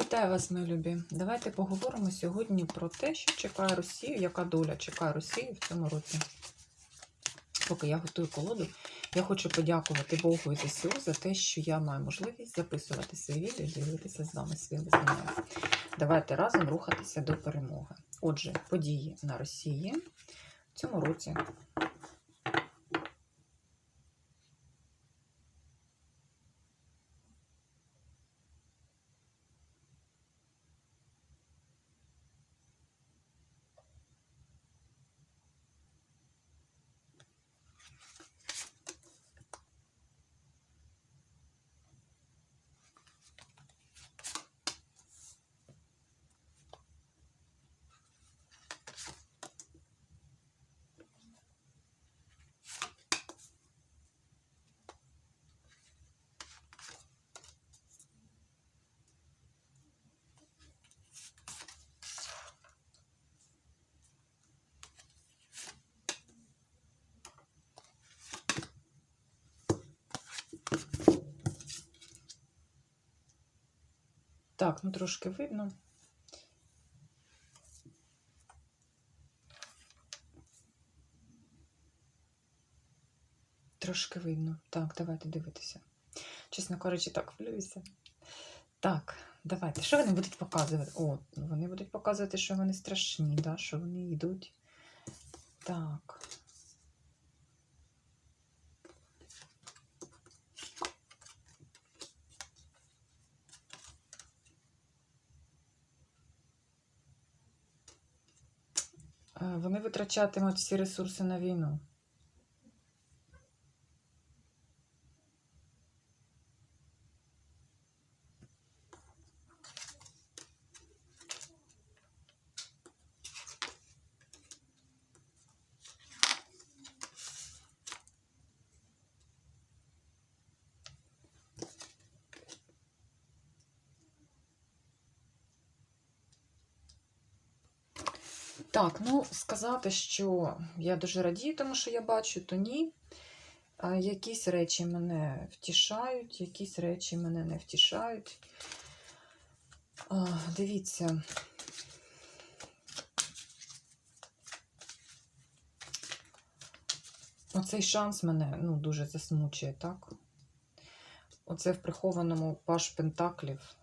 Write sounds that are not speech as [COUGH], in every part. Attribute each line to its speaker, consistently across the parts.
Speaker 1: Вітаю вас, мої любі. Давайте поговоримо сьогодні про те, що чекає Росію, яка доля чекає Росію в цьому році. Поки я готую колоду, я хочу подякувати Богу і ЗСУ за те, що я маю можливість записувати свої відео і ділитися з вами своїми знаннями. Давайте разом рухатися до перемоги. Отже, події на Росії в цьому році. Так, ну трошки видно. Трошки видно. Так, давайте дивитися. Чесно кажучи, так хвилююся. Так, давайте. Що вони будуть показувати? О, ну, вони будуть показувати, що вони страшні, да? що вони йдуть. Так. Е, Вони витрачатимуть всі ресурси на війну. Так, ну сказати, що я дуже радію, тому що я бачу, то ні. Якісь речі мене втішають, якісь речі мене не втішають. Дивіться. Оцей шанс мене ну, дуже засмучує, так? Оце в прихованому паш пентаклів,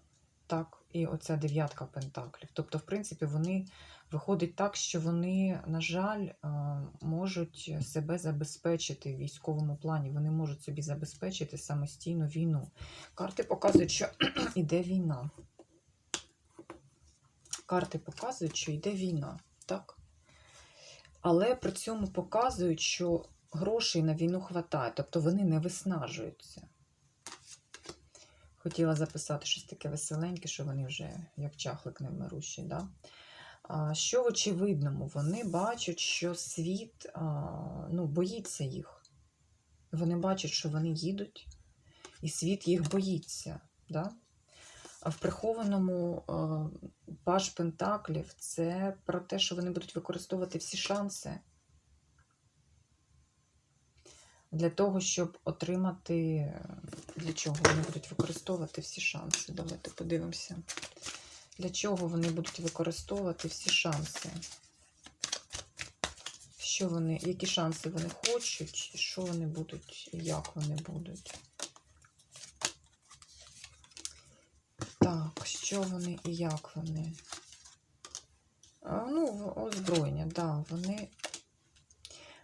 Speaker 1: так, і оця дев'ятка пентаклів. Тобто, в принципі, вони виходить так, що вони, на жаль, е, можуть себе забезпечити в військовому плані. Вони можуть собі забезпечити самостійну війну. Карти показують, що [CLEARS THROAT] йде війна. Карти показують, що йде війна, так? Але при цьому показують, що грошей на війну хватає, тобто вони не виснажуються. Хотіла записати щось таке веселеньке, що вони вже як чахлик невмирущий. Да? Що в очевидному, вони бачать, що світ ну, боїться їх. Вони бачать, що вони їдуть, і світ їх боїться. Да? В прихованому а, паш Пентаклів це про те, що вони будуть використовувати всі шанси для того, щоб отримати, для чого вони будуть використовувати всі шанси. Давайте подивимося. Для чого вони будуть використовувати всі шанси? Що вони, які шанси вони хочуть, і що вони будуть, як вони будуть. Так, що вони і як вони? Ну, озброєння, да, вони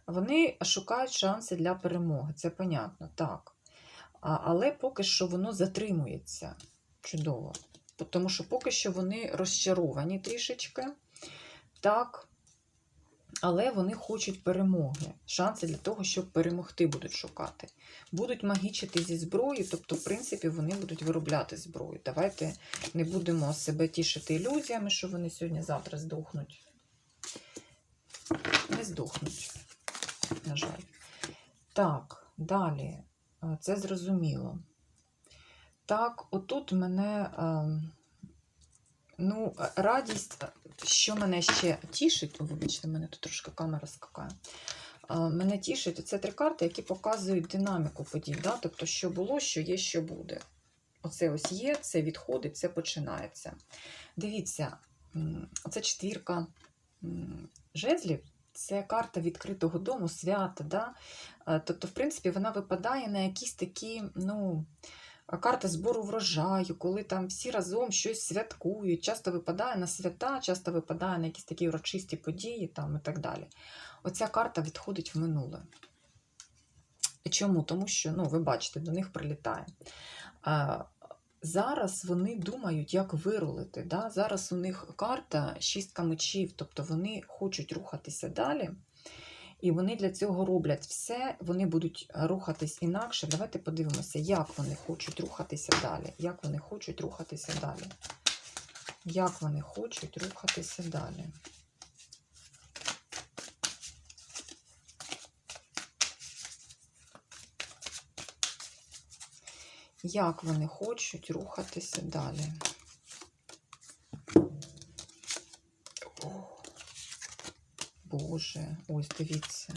Speaker 1: вони шукають шанси для перемоги, це понятно, так. А, Але поки що воно затримується чудово. Тому що поки що вони розчаровані трішечки, так, але вони хочуть перемоги. Шанси для того, щоб перемогти будуть шукати. Будуть магічити зі зброєю, тобто, в принципі, вони будуть виробляти зброю. Давайте не будемо себе тішити ілюзіями, що вони сьогодні-завтра здохнуть. Не здохнуть на жаль. Так, далі, це зрозуміло. Так, отут мене, ну, радість, що мене ще тішить, вибачте, мене тут трошки камера скакає. Мене тішить це три карти, які показують динаміку подій. Да? Тобто, що було, що є, що буде. Оце ось є, це відходить, це починається. Дивіться, м, оце четвірка жезлів. Це карта відкритого дому, свята. Да? Е, Тобто, в принципі, вона випадає на якісь такі, ну, карта збору врожаю, коли там всі разом щось святкують. Часто випадає на свята, часто випадає на якісь такі урочисті події там, і так далі. Оця карта відходить в минуле. Чому? Тому що, ну, ви бачите, до них прилітає. А, зараз вони думають, як вирулити. Да? Зараз у них карта шістка мечів, тобто вони хочуть рухатися далі. І вони для цього роблять все, вони будуть рухатись інакше. Давайте подивимося, як вони хочуть рухатися далі. Як вони хочуть рухатися далі. Як вони хочуть рухатися далі. Як вони хочуть рухатися далі. Боже, ось дивіться.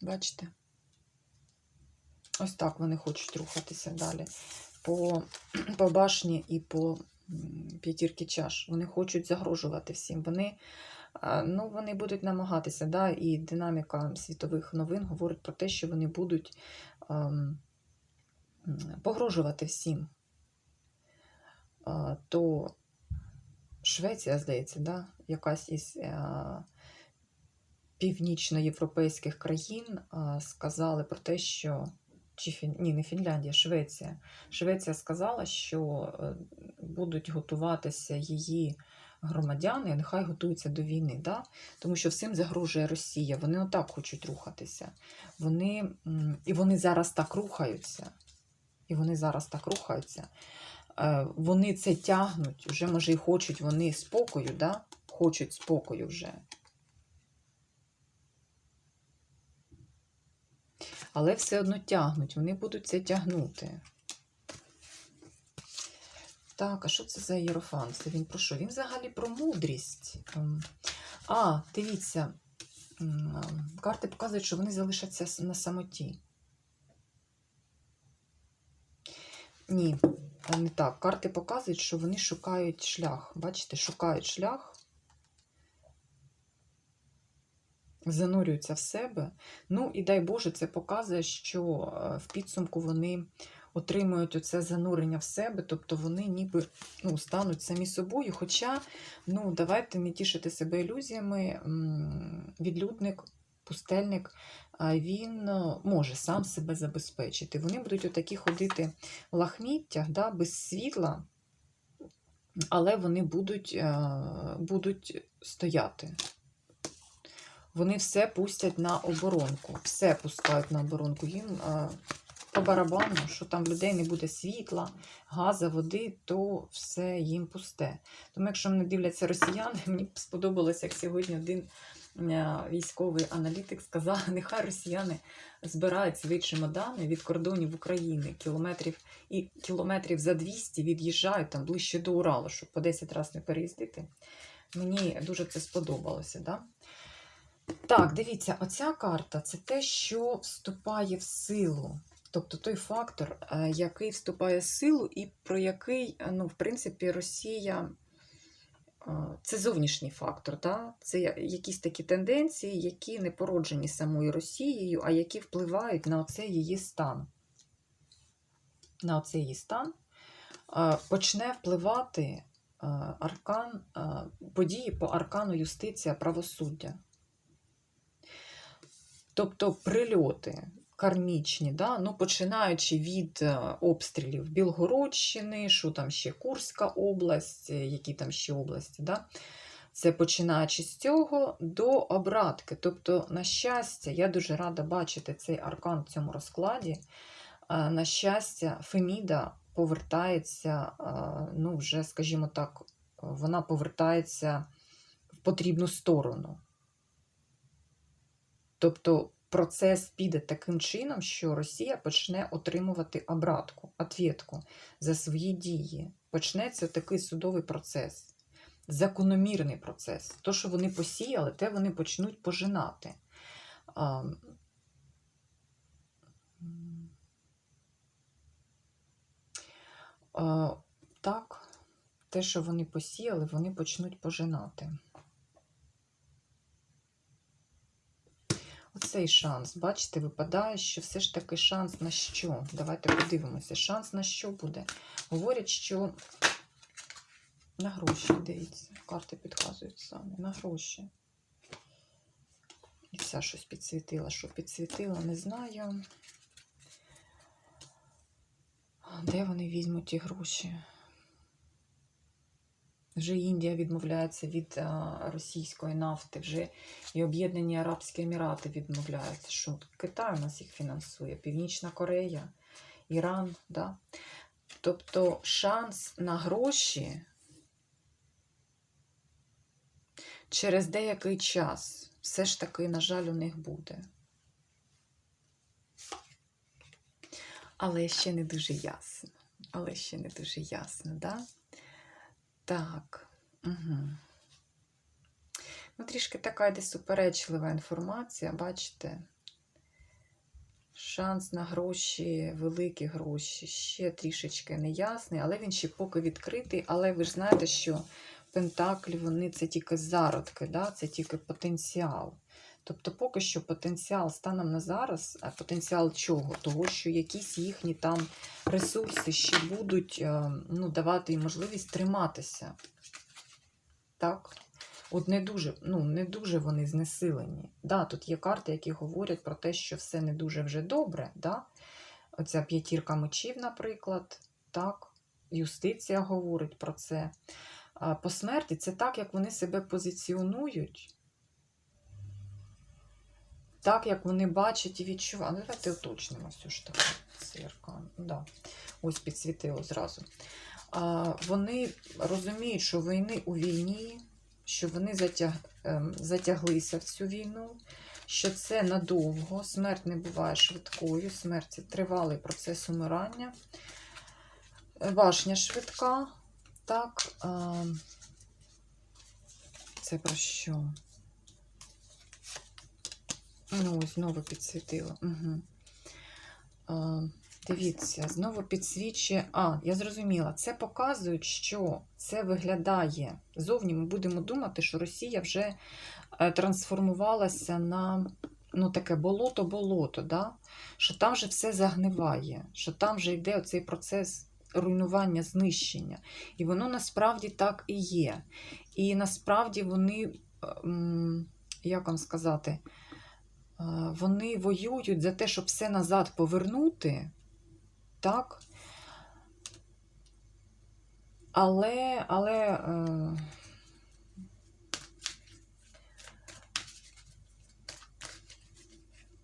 Speaker 1: Бачите? Ось так вони хочуть рухатися далі. По, по башні і по п'ятірки чаш. Вони хочуть загрожувати всім. Вони, ну, вони будуть намагатися, да, і динаміка світових новин говорить про те, що вони будуть ем, погрожувати всім. А, то Швеція, здається, да? якась із е, північноєвропейських країн е, сказали про те, що чи Фін... Ні, не Фінляндія, Швеція. Швеція сказала, що е, будуть готуватися її громадяни, нехай готуються до війни, да? тому що всім загрожує Росія. Вони отак хочуть рухатися. Вони... І вони зараз так рухаються. І вони зараз так рухаються. Е, Вони це тягнуть, вже, може, і хочуть вони спокою, да? хочуть спокою вже. Але все одно тягнуть, вони будуть це тягнути. Так, а що це за ієрофант? Це він про що? Він взагалі про мудрість. Ем, А, дивіться, карти показують, що вони залишаться на самоті. Ні, е, не так. Карти показують, що вони шукають шлях. Бачите, шукають шлях, занурюються в себе. Ну і дай Боже, це показує, що е, в підсумку вони отримують оце занурення в себе, тобто вони ніби ну, стануть самі собою. Хоча, ну, давайте не тішити себе ілюзіями. Відлюдник, пустельник, він е, може сам себе забезпечити. Вони будуть отакі ходити в лахміттях, да, без світла, але вони будуть, е, будуть стояти. Вони все пустять на оборонку. Все пускають на оборонку. Їм е, по барабану, що там в людей не буде світла, газу, води, то все їм пусте. Тому, якщо мене дивляться росіяни, [LAUGHS] мені б сподобалося, як сьогодні один військовий аналітик сказав, [LAUGHS] нехай росіяни збирають свої чемодани від кордонів України кілометрів і кілометрів за 200 від'їжджають там ближче до Уралу, щоб по 10 разів не переїздити. Мені дуже це сподобалося. Да? Так, дивіться, оця карта це те, що вступає в силу. Тобто той фактор, е, який вступає в силу, і про який, е, ну, в принципі, Росія е, це зовнішній фактор, да? це якісь такі тенденції, які не породжені самою Росією, а які впливають на оцей її стан. На оцей її стан почне впливати аркан, події по аркану юстиція правосуддя. Тобто прильоти кармічні, да? ну, починаючи від е, обстрілів Білгородщини, що там ще Курська область, е, які там ще області. Да? Це починаючи з цього до обратки. Тобто, на щастя, я дуже рада бачити цей аркан в цьому розкладі. Е, На щастя, Феміда повертається, ну, вже, скажімо так, вона повертається в потрібну сторону. Тобто Процес піде таким чином, що Росія почне отримувати обратку, отвєтку за свої дії. Почнеться такий судовий процес, закономірний процес. То, що вони посіяли, те вони почнуть пожинати. Так, те, що вони посіяли, вони почнуть пожинати. Оцей шанс, бачите, випадає, що все ж таки шанс на що? Давайте подивимося. Шанс на що буде? Говорять, що на гроші, дивіться, карти підказують самі, на гроші. І вся щось підсвітила. Що підсвітила, не знаю. Де вони візьмуть ті гроші? Вже Індія відмовляється від російської нафти, вже і Об'єднані Арабські Емірати відмовляються. Що Китай у нас їх фінансує, Північна Корея, Іран. Да? Тобто шанс на гроші через деякий час все ж таки, на жаль, у них буде. Але ще не дуже ясно. Але ще не дуже ясно, да? Так. Угу. Ну, трішки така йде суперечлива інформація, бачите? Шанс на гроші, великі гроші, ще трішечки неясний, але він ще поки відкритий. Але ви ж знаєте, що Пентаклі вони це тільки зародки, да? це тільки потенціал. Тобто, поки що потенціал станом на зараз, а потенціал чого? Того, що якісь їхні там ресурси ще будуть е, ну, давати їм можливість триматися. Так? От не дуже, ну, не дуже вони знесилені. Да, тут є карти, які говорять про те, що все не дуже вже добре. Да? Оця п'ятірка мечів, наприклад, так? юстиція говорить про це. По смерті це так, як вони себе позиціонують, так, як вони бачать і відчувають. Ну, давайте уточнимо все ж таки. Цей. Да. Ось підсвітило зразу. А, Вони розуміють, що війни у війні, що вони затяг... ем, затяглися в цю війну, що це надовго, смерть не буває швидкою, смерть це тривалий процес умирання. Башня швидка. Так, а, це про що? Ну, знову підсвітила. Угу. А, дивіться, знову підсвічує. А, я зрозуміла. Це показує, що це виглядає. Зовні ми будемо думати, що Росія вже е, трансформувалася на ну, таке болото-болото, да? що там вже все загниває, що там вже йде оцей процес руйнування, знищення. І воно насправді так і є. І насправді вони, ем, як вам сказати, е, вони воюють за те, щоб все назад повернути, так? Але, але е,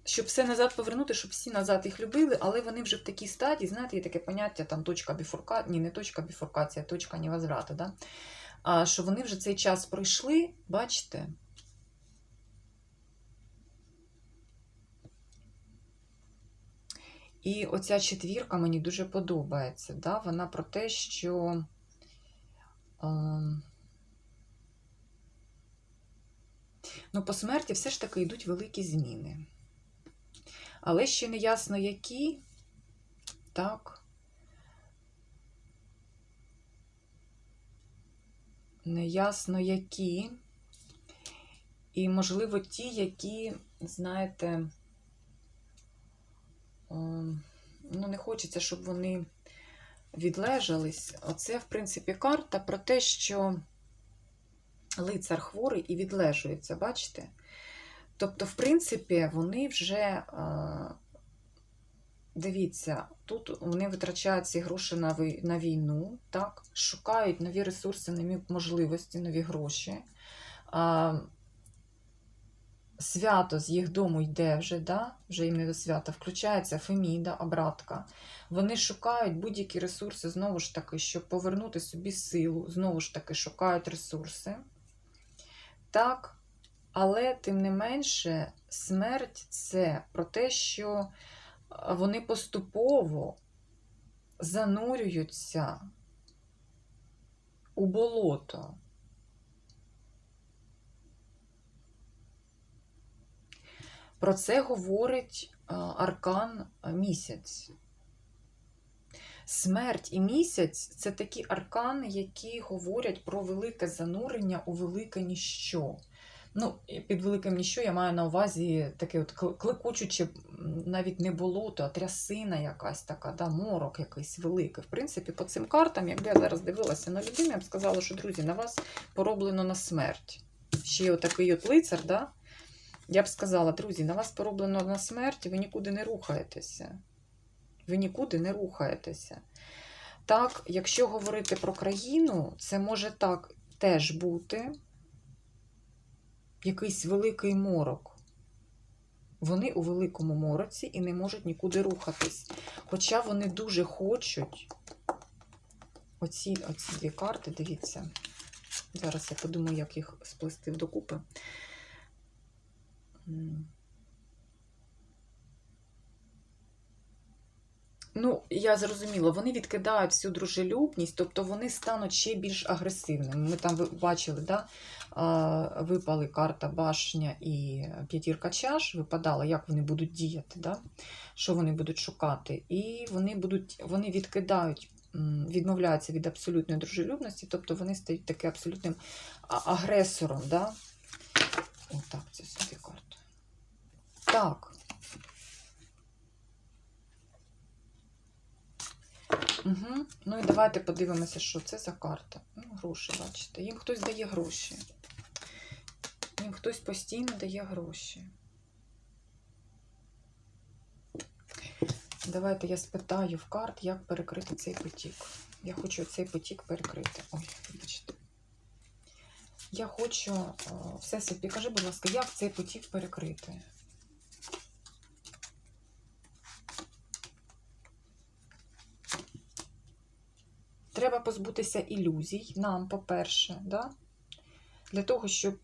Speaker 1: щоб все назад повернути, щоб всі назад їх любили, але вони вже в такій стадії, знаєте, є таке поняття, там точка біфуркації, ні, не точка біфуркація, а точка невозврату, да? а що вони вже цей час пройшли, бачите? І оця четвірка мені дуже подобається. Да? Вона про те, що. Е, Ну, по смерті все ж таки йдуть великі зміни. Але ще не ясно, які. Так. Не ясно, які. І, можливо, ті, які, знаєте, ем, ну, не хочеться, щоб вони відлежались. Оце, в принципі, карта про те, що лицар хворий і відлежується, бачите? Тобто, в принципі, вони вже, е, дивіться, тут вони витрачають ці гроші на війну, так? шукають нові ресурси, нові можливості, нові гроші. Свято з їх дому йде вже, да? вже їм не до свята, включається Феміда, обратка. Вони шукають будь-які ресурси, знову ж таки, щоб повернути собі силу, знову ж таки, шукають ресурси. Так, але, тим не менше, смерть це про те, що вони поступово занурюються у болото. Про це говорить аркан місяць. Смерть і місяць це такі аркани, які говорять про велике занурення у велике ніщо. Ну, під великим ніщо я маю на увазі таке от кл- клекочуче, навіть не болото, а трясина якась така, да, морок якийсь великий. В принципі, по цим картам, якби я зараз дивилася на людину, я б сказала, що друзі, на вас пороблено на смерть. Ще отакий от лицар, да? Я б сказала, друзі, на вас пороблено на смерть, ви нікуди не рухаєтеся. Ви нікуди не рухаєтеся. Так, якщо говорити про країну, це може так теж бути якийсь великий морок. Вони у великому мороці і не можуть нікуди рухатись. Хоча вони дуже хочуть. Оці, оці дві карти, дивіться. Зараз я подумаю, як їх сплести докупи. Ну, я зрозуміла, вони відкидають всю дружелюбність, тобто вони стануть ще більш агресивними. Ми там бачили, да? випали карта башня і п'ятірка чаш, випадала, як вони будуть діяти, да? що вони будуть шукати. І вони, будуть, вони відкидають, відмовляються від абсолютної дружелюбності, тобто вони стають таким абсолютним агресором. Да? Отак, це сюди карта. Так. Угу. Ну і давайте подивимося, що це за карта. Ну, гроші, бачите. Їм хтось дає гроші. Їм хтось постійно дає гроші. Давайте я спитаю в карт, як перекрити цей потік. Я хочу цей потік перекрити. Ой, вибачте. Я хочу. о, Всесвіт, підкажи, будь ласка, як цей потік перекрити? Треба позбутися ілюзій нам, по-перше, да? для того, щоб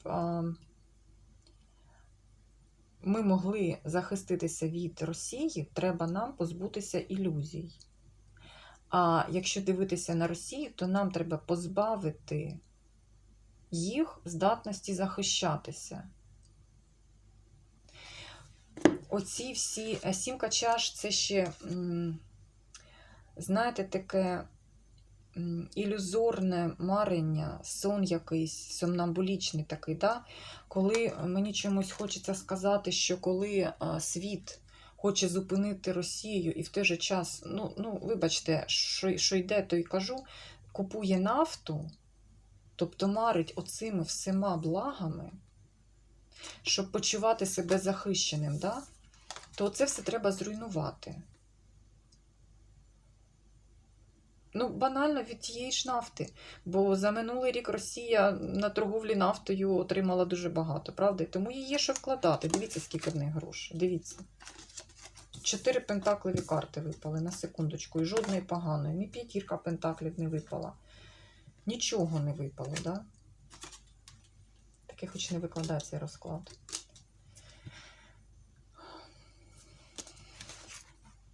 Speaker 1: ми могли захиститися від Росії, треба нам позбутися ілюзій. А якщо дивитися на Росію, то нам треба позбавити їх здатності захищатися. Оці всі сімка чаш це ще, знаєте, таке ілюзорне марення, сон якийсь, сомнамбулічний такий, да? коли мені чомусь хочеться сказати, що коли світ хоче зупинити Росію і в той же час, ну, ну вибачте, що, що йде, то й кажу, купує нафту, тобто марить оцими всіма благами, щоб почувати себе захищеним, да? то це все треба зруйнувати. Ну, банально від тієї ж нафти. Бо за минулий рік Росія на торговлі нафтою отримала дуже багато, правда? Тому їй є що вкладати. Дивіться, скільки в них грошей. Дивіться. Чотири пентакливі карти випали на секундочку. І жодної поганої. Ні п'ятірка пентаклів не випала. Нічого не випало, да? Таке хоч не викладає цей розклад.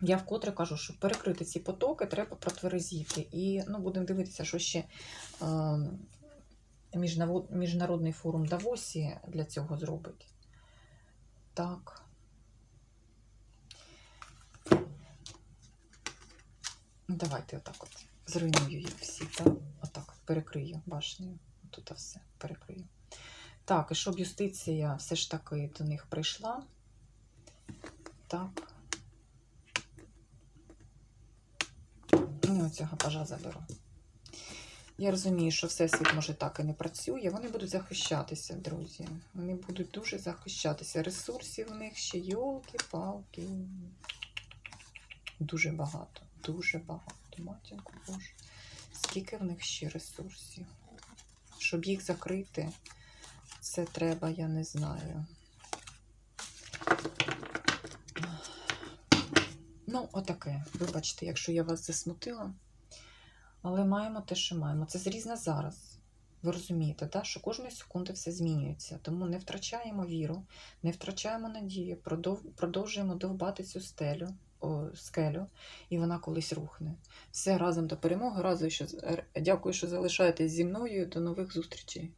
Speaker 1: Я вкотре кажу, щоб перекрити ці потоки, треба протверезіти. І ну, будемо дивитися, що ще е, міжнародний форум Давосі для цього зробить. Так. Давайте отак от зруйную їх всі, так? Отак перекрию башнею. Тут все перекрию. Так, і щоб юстиція все ж таки до них прийшла. Так. Ну, цього пажа заберу. Я розумію, що всесвіт може так і не працює. Вони будуть захищатися, друзі. Вони будуть дуже захищатися. Ресурсів у них ще йолки-палки. Дуже багато, дуже багато. Матінку Боже. Скільки в них ще ресурсів? Щоб їх закрити, це треба, я не знаю. Ну, отаке. Вибачте, якщо я вас засмутила. Але маємо те, що маємо. Це зрізне зараз. Ви розумієте, так? що кожної секунди все змінюється. Тому не втрачаємо віру, не втрачаємо надію, продов... продовжуємо довбати цю стелю, о, скелю, і вона колись рухне. Все разом до перемоги. Разом, що... Дякую, що залишаєтесь зі мною. До нових зустрічей.